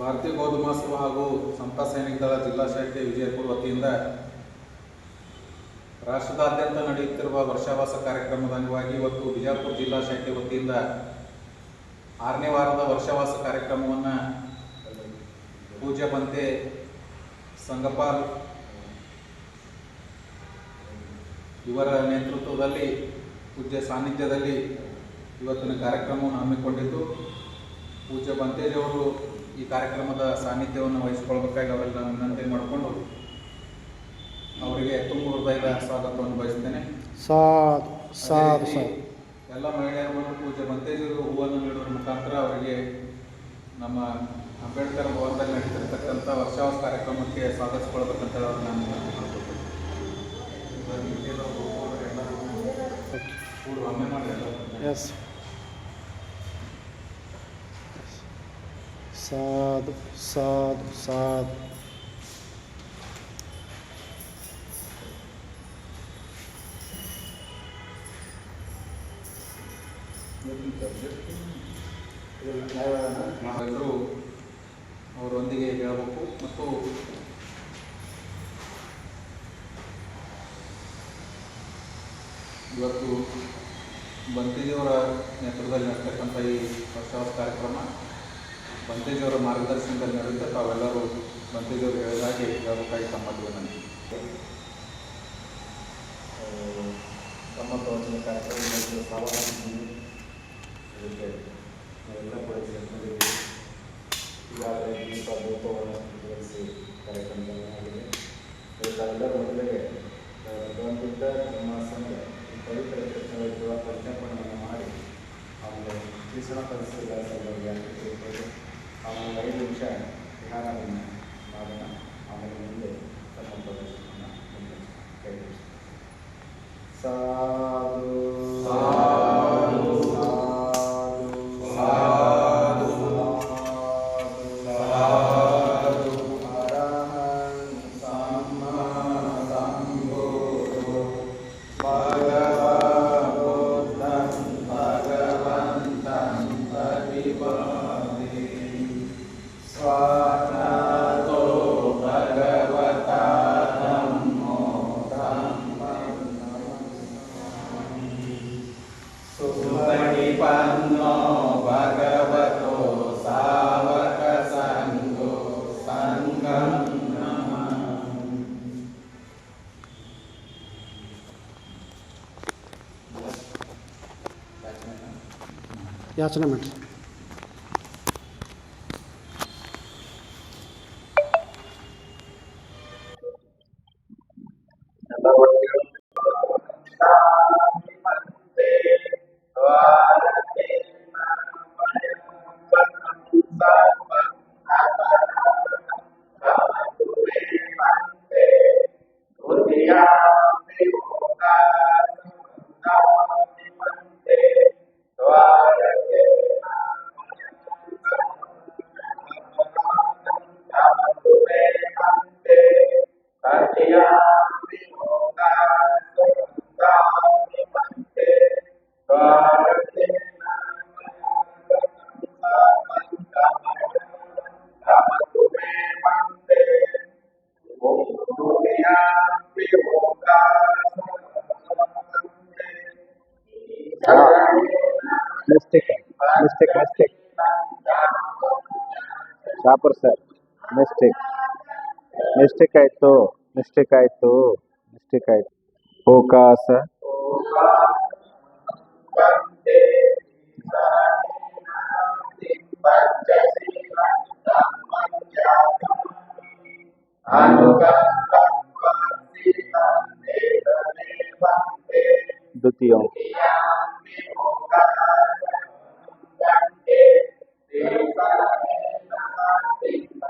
ಭಾರತೀಯ ಗೋಧುಮಾಸವ ಹಾಗೂ ಸಂತ ಸೈನಿಕ ದಳ ಜಿಲ್ಲಾ ಶಾಖೆ ವಿಜಯಪುರ ವತಿಯಿಂದ ರಾಷ್ಟ್ರದಾದ್ಯಂತ ನಡೆಯುತ್ತಿರುವ ವರ್ಷಾವಾಸ ಕಾರ್ಯಕ್ರಮದ ಅಂಗವಾಗಿ ಇವತ್ತು ಬಿಜಾಪುರ ಜಿಲ್ಲಾ ಶಾಖೆ ವತಿಯಿಂದ ಆರನೇ ವಾರದ ವರ್ಷಾವಾಸ ಕಾರ್ಯಕ್ರಮವನ್ನು ಪೂಜೆ ಬಂತೆ ಸಂಗಪಾಲ್ ಇವರ ನೇತೃತ್ವದಲ್ಲಿ, ಪೂಜ್ಯ ಸಾನ್ನಿಧ್ಯದಲ್ಲಿ ಇವತ್ತಿನ ಕಾರ್ಯಕ್ರಮವನ್ನು ಹಮ್ಮಿಕೊಂಡಿದ್ದು, ಪೂಜ್ಯ ಬಂತೇಜಿಯವರು ಈ ಕಾರ್ಯಕ್ರಮದ ಸಾನ್ನಿಧ್ಯವನ್ನು ವಹಿಸಿಕೊಳ್ಬೇಕಾಗಿ ಅವರೆಲ್ಲ ವಿನಂತಿ ಮಾಡಿಕೊಂಡು ಅವರಿಗೆ ತುಂಬ ಹೃದಯದ ಸ್ವಾಗತವನ್ನು ಬಯಸ್ತೇನೆ. ಸಾಧು ಸಾಧು ಅದೇ ಎಲ್ಲ ಮಹಿಳೆಯರು ಮತ್ತು ಮಂತೇಜರು ಹೂವನ್ನು ನೀಡುವ ಮುಖಾಂತರ ಅವರಿಗೆ ನಮ್ಮ ಅಂಬೇಡ್ಕರ್ ಭವನದಲ್ಲಿ ನಡೀತಿರ್ತಕ್ಕಂಥ ವರ್ಷಾವರ್ಷ ಕಾರ್ಯಕ್ರಮಕ್ಕೆ ಸ್ವಾಗತಿಸ್ಕೊಳ್ಬೇಕಂತ ನಾನು ಒಮ್ಮೆ ಮಾಡಿ ಎಲ್ಲ. ಎಸ್ ಸಾಧು ಸಾಧು ಸಾಧು ನಾವೆಲ್ಲರೂ ಅವರೊಂದಿಗೆ ಹೇಳಬೇಕು ಮತ್ತು ಇವತ್ತು ಬಂತೇಜಿಯವರ ನೇತೃತ್ವದಲ್ಲಿ ನಡೆಸ್ತಕ್ಕಂಥ ಈ ವರ್ಷಾವಾಸ ಕಾರ್ಯಕ್ರಮ ಬಂತೇಜಿಯವರ ಮಾರ್ಗದರ್ಶನದಲ್ಲಿ ನಡೆಯುತ್ತೆ. ತಾವೆಲ್ಲರೂ ಬಂತೇಜಿಯವರು ಹೇಳಿದಾಗೆ ಹೇಳಬೇಕಾಗಿ ತಮ್ಮಲ್ಲಿ ವಿನಂತಿ ತಮ್ಮ ಪ್ರವಚನ ಕಾರ್ಯಕ್ರಮದಲ್ಲಿ ನಾವೆಲ್ಲ ಕೂಡ ಸೇರ್ಕೊಂಡಿದ್ದೀವಿ. ಈಗಾಗಲೇ ದೀಪ, ದೀಪವನ್ನು ಸ್ವೀಕರಿಸಿ ಕಾರ್ಯಕ್ರಮಗಳಾಗಿದೆ ತಾವೆಲ್ಲರ ಮೊದಲಿಗೆ ಭಗವಂತಿದ್ದ ನಮ್ಮ ಸಂಘ, ಈ ಪವಿತ್ರ ಕ್ಷೇತ್ರಗಳ ಪ್ರಜ್ಞಾಪನವನ್ನು ಮಾಡಿ, ಆಮೇಲೆ ಶಿಕ್ಷಣ ಪರಿಸ್ಥಿತಿಗಳ ಸಲುವಾಗಿ ಯಾಚನೆ ಮಾಡ್ರಿ mistake mistake mistake shopper sir mistake mistake ಆಯಿತು ಮಿಸ್ಟೇಕ್ ಆಯಿತು ಮಿಸ್ಟೇಕ್ ಆಯಿತು ಅವಕಾಶ द्वितीय යන්නේ දේවා මහත්ති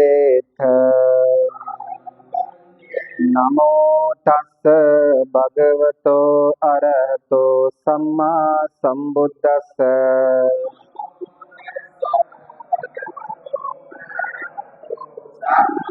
දේත නමෝ තස්ස භගවතෝ අරහතෝ සම්මා සම්බුද්දස්ස Thank you.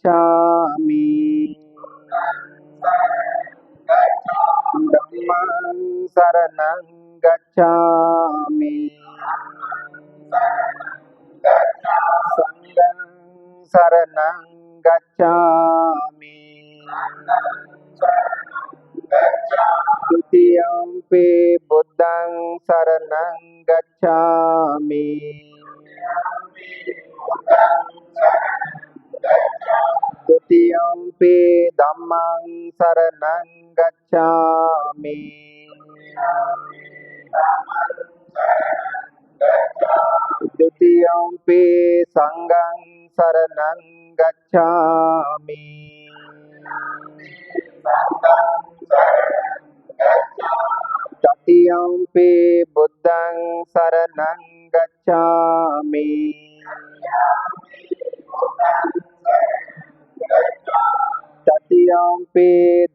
गच्छामि धम्मं शरणं गच्छामि सङ्गं शरणं गच्छामि द्वितीयम्पि बुद्धं शरणं गच्छामि තුතියම්පි ධම්මං සරණං ගච්ඡාමි. තුතියම්පි සංඝං සරණං ගච්ඡාමි. තතියම්පි බුද්ධං සරණං ගච්ඡාමි. तृतीयम्पि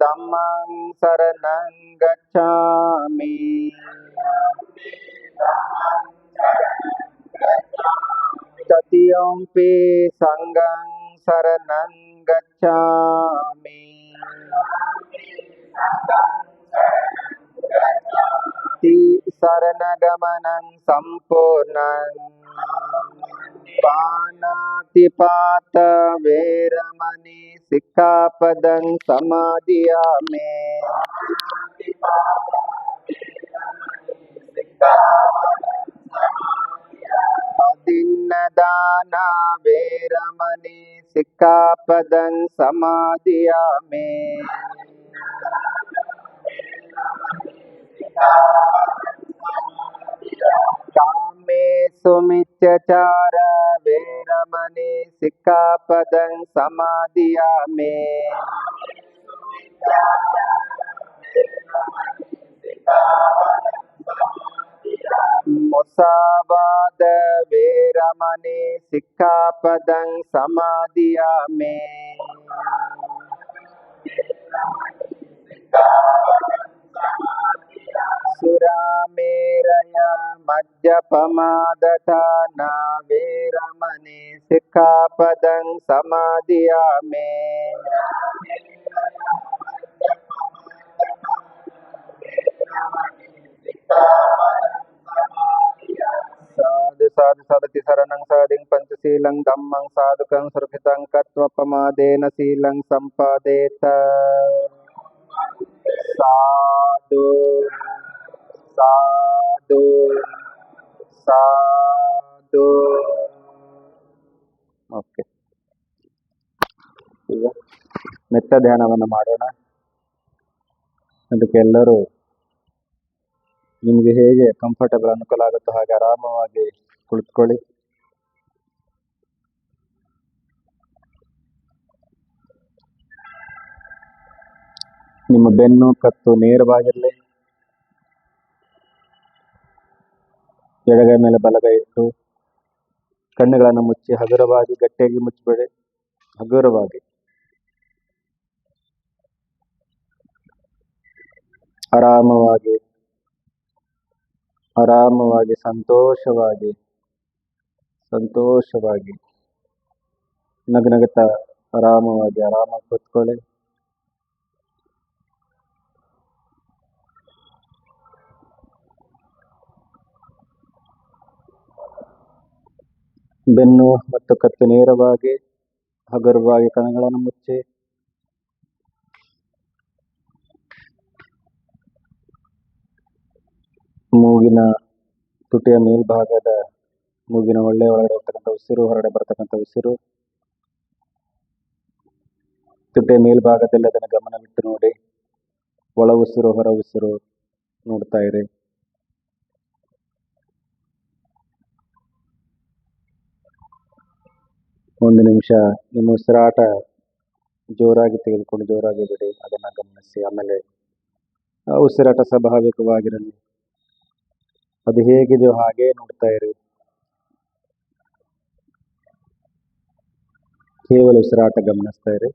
धम्मं शरणं गच्छामि तृतीयम्पि सङ्गं शरणं गच्छामि शरणगमनं सम्पूर्णम् පානාතිපාත වේරමණී සික්ඛාපදං සමාදියාමේ අදින්නදානා වේරමණී සික්ඛාපදං සමාදියාමේ Thank you. කාමේසු මිච්ඡචාර වේරමණී සික්ඛාපදං සමාදියාමේ මොසාවාද වේරමණී සික්ඛාපදං සමාදියාමේ Majja pama dhatana ve ramani padang samadhiya me. ಮೆತ್ತ ಧ್ಯಾನವನ್ನು ಮಾಡೋಣ. ಅದಕ್ಕೆ ಎಲ್ಲರೂ ನಿಮಗೆ ಹೇಗೆ ಕಂಫರ್ಟಬಲ್ ಅನುಕೂಲ ಆಗುತ್ತೋ ಹಾಗೆ ಆರಾಮವಾಗಿ ಕುಳಿತುಕೊಳ್ಳಿ. ನಿಮ್ಮ ಬೆನ್ನು, ಕತ್ತು ನೇರವಾಗಿರಲಿ. ಎಡಗೈ ಮೇಲೆ ಬಲಗೈ ಇಟ್ಟು, ಕಣ್ಣುಗಳನ್ನು ಮುಚ್ಚಿ ಹಗುರವಾಗಿ, ಗಟ್ಟಿಯಾಗಿ ಮುಚ್ಚಬೇಡಿ. ಹಗುರವಾಗಿ. ಆರಾಮವಾಗಿ ಆರಾಮವಾಗಿ, ಸಂತೋಷವಾಗಿ ಸಂತೋಷವಾಗಿ ನಗನಗುತ್ತಾ ಆರಾಮವಾಗಿ, ಆರಾಮಾಗಿ ಕೂತ್ಕೊಳ್ಳಿ. ಬೆನ್ನು ಮತ್ತು ಕತ್ತು ನೇರವಾಗಿ, ಹಗುರವಾಗಿ, ಕಣಗಳನ್ನು ಮುಚ್ಚಿ. ಮೂಗಿನ ತುಟಿಯ ಮೇಲ್ಭಾಗದ ಮೂಗಿನ ಒಳ್ಳೆ ಒಳಗಡೆ ಹೋಗ್ತಕ್ಕಂಥ ಉಸಿರು, ಹೊರಗಡೆ ಬರ್ತಕ್ಕಂಥ ಉಸಿರು. ತುಟಿಯ ಮೇಲ್ಭಾಗದಲ್ಲಿ ಅದನ್ನು ಗಮನವಿಟ್ಟು ನೋಡಿ. ಒಳ ಉಸಿರು, ಹೊರ ಉಸಿರು ನೋಡ್ತಾ ಇರಿ. ಒಂದು ನಿಮಿಷ ನಿಮ್ಮ ಉಸಿರಾಟ ಜೋರಾಗಿ ತೆಗೆದುಕೊಂಡು ಜೋರಾಗಿ ಬಿಡಿ. ಅದನ್ನು ಗಮನಿಸಿ. ಆಮೇಲೆ ಉಸಿರಾಟ ಸ್ವಾಭಾವಿಕವಾಗಿರಲಿ. ಅದು ಹೇಗಿದೆಯೋ ಹಾಗೆ ನೋಡ್ತಾ ಇರಿ. ಕೇವಲ ಉಸಿರಾಟ ಗಮನಿಸ್ತಾ ಇರಿ.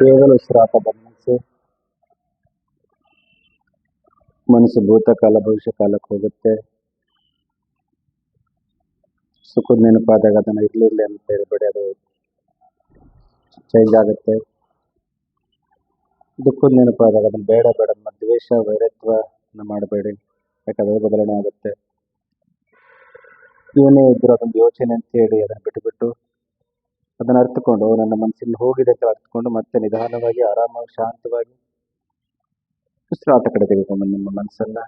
ಕೇವಲ ಉಸಿರಾಟ ಗಮನಿಸಿ ಮನಸ್ಸು ಭೂತಕಾಲ ಭವಿಷ್ಯ ಕಾಲಕ್ಕೆ ಹೋಗುತ್ತೆ. ಸುಖದ ನೆನಪಾದಾಗ ಅದನ್ನು ಇರಲಿಲ್ಲ ಅಂತ ಹೇಳ್ಬೇಡಿ, ಅದು ಚೇಂಜ್ ಆಗುತ್ತೆ. ದುಃಖದ ನೆನಪಾದಾಗ ಅದನ್ನು ಬೇಡ ಬೇಡ. ಅನ್ನೋ ದ್ವೇಷ ವೈರತ್ವನ ಮಾಡಬೇಡಿ. ಯಾಕಂದ್ರೆ ಬದಲಾವಣೆ ಆಗುತ್ತೆ. ಇವನೇ ಇದ್ರು ಅದೊಂದು ಯೋಚನೆ ಅಂತ ಹೇಳಿ ಅದನ್ನು ಬಿಟ್ಟುಬಿಟ್ಟು ಅದನ್ನು ಅರ್ಥಕೊಂಡು ನನ್ನ ಮನಸ್ಸಿನಲ್ಲಿ ಹೋಗಿದೆ ಅಂತ ಮತ್ತೆ ನಿಧಾನವಾಗಿ ಆರಾಮಾಗಿ ಶಾಂತವಾಗಿ ಉಸಿರಾಟ ಕಡೆ ತೆಗೆದುಕೊಂಡು, ನಿಮ್ಮ ಮನಸ್ಸನ್ನ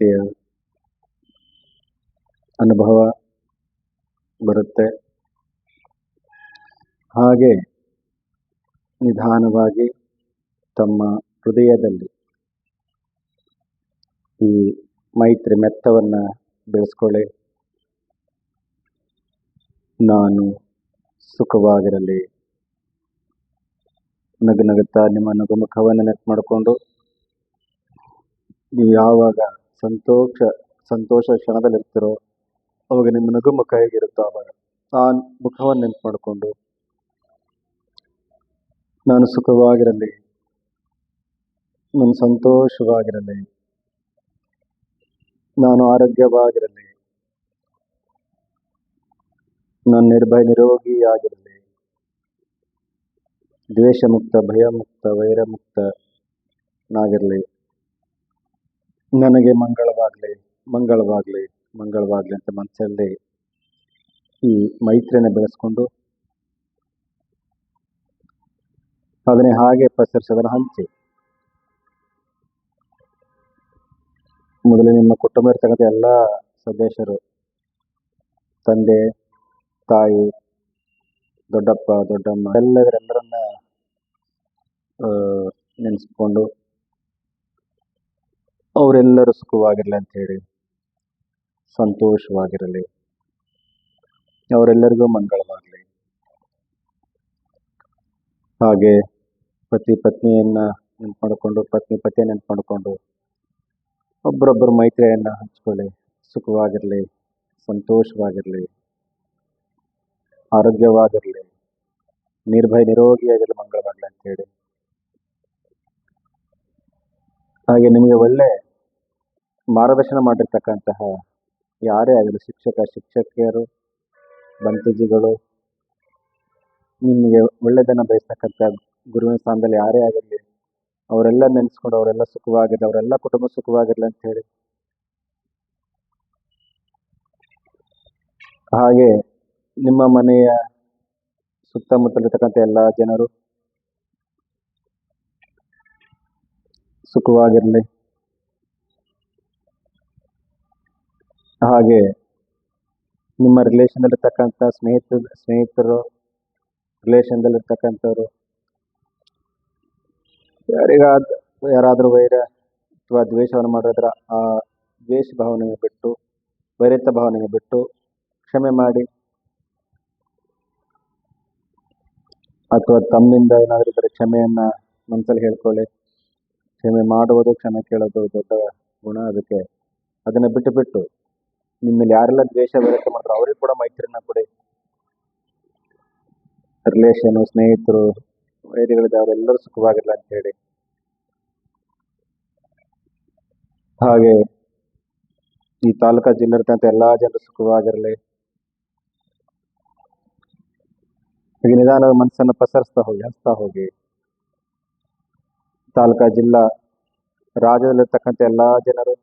ರೀತಿಯ ಅನುಭವ ಬರುತ್ತೆ. ಹಾಗೆ ನಿಧಾನವಾಗಿ ತಮ್ಮ ಹೃದಯದಲ್ಲಿ ಈ ಮೈತ್ರಿ ಮೆತ್ತವನ್ನ ಬೆಳೆಸ್ಕೊಳ್ಳಿ. ನಾನು ಸುಖವಾಗಿರಲಿ. ನಗು ನಗುತ್ತಾ ನಿಮ್ಮ ನಗುಮುಖವನ್ನು ನೆಟ್ ಮಾಡಿಕೊಂಡು, ನೀವು ಯಾವಾಗ ಸಂತೋಷ ಸಂತೋಷ ಕ್ಷಣದಲ್ಲಿರ್ತಿರೋ ಅವಾಗ ನಿಮ್ಮ ನಗು ಮುಖ ಹೇಗಿರುತ್ತೋ ಆವಾಗ ಆ ಮುಖವನ್ನು ನೆನ್ಪು ಮಾಡಿಕೊಂಡು, ನಾನು ಸುಖವಾಗಿರಲಿ, ನಾನು ಸಂತೋಷವಾಗಿರಲಿ, ನಾನು ಆರೋಗ್ಯವಾಗಿರಲಿ, ನಾನು ನಿರ್ಭಯ ನಿರೋಗಿಯಾಗಿರಲಿ ದ್ವೇಷ ಮುಕ್ತ ಭಯ ಮುಕ್ತ ವೈರ ಮುಕ್ತನಾಗಿರಲಿ ನನಗೆ ಮಂಗಳವಾಗಲಿ ಮಂಗಳವಾಗಲಿ ಮಂಗಳವಾಗಲಿ ಅಂತ ಮನಸ್ಸಲ್ಲಿ ಈ ಮೈತ್ರಿಯನ್ನು ಬೆಳೆಸ್ಕೊಂಡು ಅದನ್ನೇ ಹಾಗೆ ಪಸರಿಸಿ ಹಂಚಿ. ಮೊದಲು ನಿಮ್ಮ ಕುಟುಂಬ ಇರ್ತಕ್ಕಂಥ ಎಲ್ಲ ಸದಸ್ಯರು, ತಂದೆ, ತಾಯಿ, ದೊಡ್ಡಪ್ಪ, ದೊಡ್ಡಮ್ಮ, ಎಲ್ಲದರೆಲ್ಲರನ್ನ ನೆನೆಸ್ಕೊಂಡು ಅವರೆಲ್ಲರೂ ಸುಖವಾಗಿರಲಿ ಅಂತ ಹೇಳಿ, ಸಂತೋಷವಾಗಿರಲಿ. ಅವರೆಲ್ಲರಿಗೂ ಮಂಗಳವಾಗಲಿ. ಹಾಗೆ ಪತಿ ಪತ್ನಿಯನ್ನು ನೆನ್ಪು ಮಾಡಿಕೊಂಡು ಪತ್ನಿ ಪತಿಯ ನೆನ್ಪು ಮಾಡಿಕೊಂಡು ಒಬ್ಬರೊಬ್ಬರ ಮೈತ್ರಿಯನ್ನು ಹಂಚ್ಕೊಳ್ಳಿ. ಸುಖವಾಗಿರಲಿ, ಸಂತೋಷವಾಗಿರಲಿ. ಆರೋಗ್ಯವಾಗಿರಲಿ. ನಿರ್ಭಯ, ನಿರೋಗಿಯಾಗಿರಲಿ, ಮಂಗಳವಾಗಲಿ ಅಂತ ಹೇಳಿ ಹಾಗೆ ನಿಮಗೆ ಒಳ್ಳೆ ಮಾರ್ಗದರ್ಶನ ಮಾಡಿರ್ತಕ್ಕಂತಹ ಯಾರೇ ಆಗಲಿ, ಶಿಕ್ಷಕ, ಶಿಕ್ಷಕಿಯರು, ಬಂತಿಜಿಗಳು, ನಿಮಗೆ ಒಳ್ಳೆಯದನ್ನು ಬಯಸ್ತಕ್ಕಂಥ ಗುರುವಿನ ಸ್ಥಾನದಲ್ಲಿ ಯಾರೇ ಆಗಿರಲಿ ಅವರೆಲ್ಲ ನೆನೆಸ್ಕೊಂಡು, ಅವರೆಲ್ಲ ಸುಖವಾಗಿರಲಿ ಅವರೆಲ್ಲ ಕುಟುಂಬ ಸುಖವಾಗಿರಲಿ ಅಂತ ಹೇಳಿ. ಹಾಗೆ ನಿಮ್ಮ ಮನೆಯ ಸುತ್ತಮುತ್ತಲಿರ್ತಕ್ಕಂಥ ಎಲ್ಲ ಜನರು ಸುಖವಾಗಿರಲಿ ಹಾಗೆ ನಿಮ್ಮ ರಿಲೇಷನಲ್ಲಿರ್ತಕ್ಕಂಥ ಸ್ನೇಹಿತ, ಸ್ನೇಹಿತರು ರಿಲೇಷನ್ದಲ್ಲಿರ್ತಕ್ಕಂಥವ್ರು ಯಾರಿಗಾದ, ಯಾರಾದರೂ ವೈರ ಅಥವಾ ದ್ವೇಷವನ್ನು ಮಾಡಿದ್ರೆ ಆ ದ್ವೇಷ ಭಾವನೆಗೆ ಬಿಟ್ಟು ವೈರತ್ವ ಭಾವನೆಗೆ ಬಿಟ್ಟು ಕ್ಷಮೆ ಮಾಡಿ ಅಥವಾ ತಮ್ಮಿಂದ ಏನಾದರೂ ಇದ್ದರೆ ಕ್ಷಮೆಯನ್ನು ಮನಸ್ಸಲ್ಲಿ ಹೇಳ್ಕೊಳ್ಳಿ. ಕ್ಷಮೆ ಮಾಡುವುದು, ಕ್ಷಮೆ ಕೇಳೋದು ದೊಡ್ಡ ಗುಣ ಅದಕ್ಕೆ. ಅದನ್ನು ಬಿಟ್ಟು ಬಿಟ್ಟು ನಿಮ್ಮಲ್ಲಿ ಯಾರೆಲ್ಲ ದ್ವೇಷ ವ್ಯಕ್ತ ಮಾಡಿದ್ರು ಅವ್ರಿಗೆ ಕೂಡ ಮೈತ್ರಿನ ಕೊಡಿ. ರಿಲೇಷನು ಸ್ನೇಹಿತರು, ವೈರಿಗಳಿದೆ, ಅವರೆಲ್ಲರೂ ಸುಖವಾಗಿರಲಿ ಅಂತ ಹೇಳಿ. ಹಾಗೆ, ಈ ತಾಲೂಕಾ ಜಿಲ್ಲೆರ್ತಂತ ಎಲ್ಲ ಜನರು ಸುಖವಾಗಿರಲಿ. ಹೀಗೆ ನಿಧಾನ ಮನಸ್ಸನ್ನು ಪಸರಿಸ್ತಾ ಹೋಗಿ ಹಚ್ತಾ ಹೋಗಿ. ತಾಲೂಕಾ ಜಿಲ್ಲಾ ರಾಜ್ಯದಲ್ಲಿರ್ತಕ್ಕಂಥ ಎಲ್ಲ ಜನರು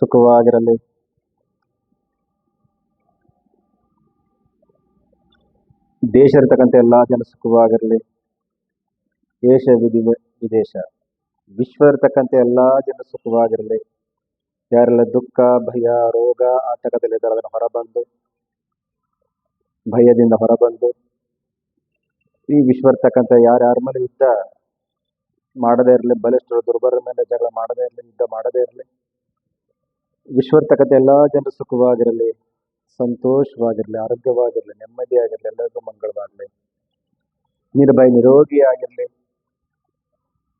ಸುಖವಾಗಿರಲಿ. ದೇಶ ಇರ್ತಕ್ಕಂಥ ಎಲ್ಲ ಜನ ಸುಖವಾಗಿರಲಿ. ದೇಶ ವಿಧಿ ವಿದೇಶ. ವಿಶ್ವ ಇರ್ತಕ್ಕಂಥ ಎಲ್ಲ ಜನ ಸುಖವಾಗಿರಲಿ. ಯಾರೆಲ್ಲ ದುಃಖ, ಭಯ, ರೋಗ ಆತಂಕದಲ್ಲಿದ್ದಾರೆ ಅದನ್ನು ಹೊರಬಂದು, ಭಯದಿಂದ ಹೊರಬಂದು, ಈ ವಿಶ್ವ ಇರ್ತಕ್ಕಂಥ ಯಾರ್ಯಾರ ಮೇಲೆ ಯುದ್ಧ ಮಾಡದೇ ಇರಲಿ, ಬಲಿಷ್ಠರು ದುರ್ಬಲರ ಮೇಲೆ ಜಗಳ ಮಾಡದೇ ಇರಲಿ, ಯುದ್ಧ ಮಾಡದೇ ಇರಲಿ ವಿಶ್ವ ಇರ್ತಕ್ಕಂಥ ಎಲ್ಲ ಜನರು ಸುಖವಾಗಿರಲಿ, ಸಂತೋಷವಾಗಿರಲಿ, ಆರೋಗ್ಯವಾಗಿರಲಿ, ನೆಮ್ಮದಿಯಾಗಿರಲಿ, ಎಲ್ಲರಿಗೂ ಮಂಗಳವಾಗಲಿ. ನಿರ್ಭಯ ನಿರೋಗಿಯಾಗಿರಲಿ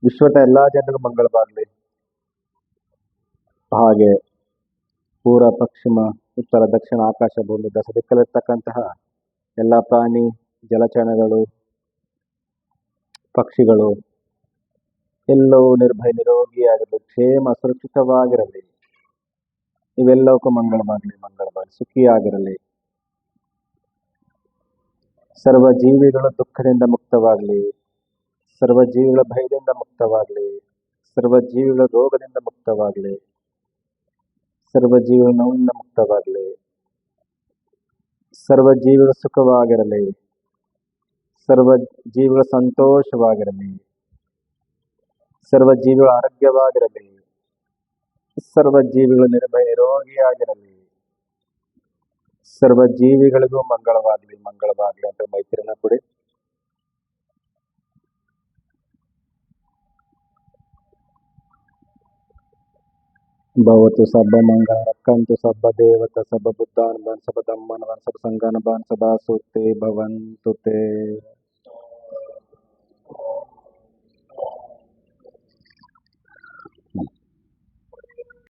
ವಿಶ್ವದ ಎಲ್ಲ ಜನರಿಗೂ ಮಂಗಳವಾಗಲಿ. ಹಾಗೆ ಪೂರ್ವ, ಪಶ್ಚಿಮ, ಉತ್ತರ, ದಕ್ಷಿಣ, ಆಕಾಶ, ಭೂಮಿ ದಶ ದಿಕ್ಕಲ್ಲಿರ್ತಕ್ಕಂತಹ ಎಲ್ಲ ಪ್ರಾಣಿ, ಜಲಚರಗಳು, ಪಕ್ಷಿಗಳು ಎಲ್ಲವೂ ನಿರ್ಭಯ ನಿರೋಗಿಯಾಗಲಿ ಕ್ಷೇಮ ಸುರಕ್ಷಿತವಾಗಿರಲಿ. ಇವೆಲ್ಲವಕ್ಕೂ ಮಂಗಳವಾಗಲಿ ಮಂಗಳವಾಗಲಿ, ಸುಖಿಯಾಗಿರಲಿ. ಸರ್ವ ಜೀವಿಗಳು ದುಃಖದಿಂದ ಮುಕ್ತವಾಗಲಿ ಸರ್ವ ಜೀವಿಗಳ ಭಯದಿಂದ ಮುಕ್ತವಾಗಲಿ ಸರ್ವ ಜೀವಿಗಳ ರೋಗದಿಂದ ಮುಕ್ತವಾಗಲಿ ಸರ್ವ ಜೀವಿಗಳ ನೋವಿಂದ ಮುಕ್ತವಾಗಲಿ ಸರ್ವ ಜೀವಿಗಳ ಸುಖವಾಗಿರಲಿ ಸರ್ವ ಜೀವಿಗಳ ಸಂತೋಷವಾಗಿರಲಿ. ಸರ್ವ ಜೀವಿಗಳು ಆರೋಗ್ಯವಾಗಿರಲಿ. ಸರ್ವ ಜೀವಿಗಳು ನಿರ್ಭಯ ನಿರೋಗಿಯಾಗಿರಲಿ. ಸರ್ವ ಜೀವಿಗಳಿಗೂ ಮಂಗಳವಾಗಲಿ ಮಂಗಳವಾಗಲಿ ಅಂತ ಮೈತ್ರಿನ ಕೊಡಿ. ಭವತು ಸಬ್ಬ ಮಂಗಳ ರಕ್ಕಂತು ಸಬ್ಬ ದೇವತ, ಸಬ್ಬ ಬುದ್ಧಾನ್ ಬನ್ ಸಬ ದಮ್ಮನ್ ಬನ್ ಸಬ ಸಂಗನ ಬನ್ ಸಭಾ ಸುತೆ ಭವಂತು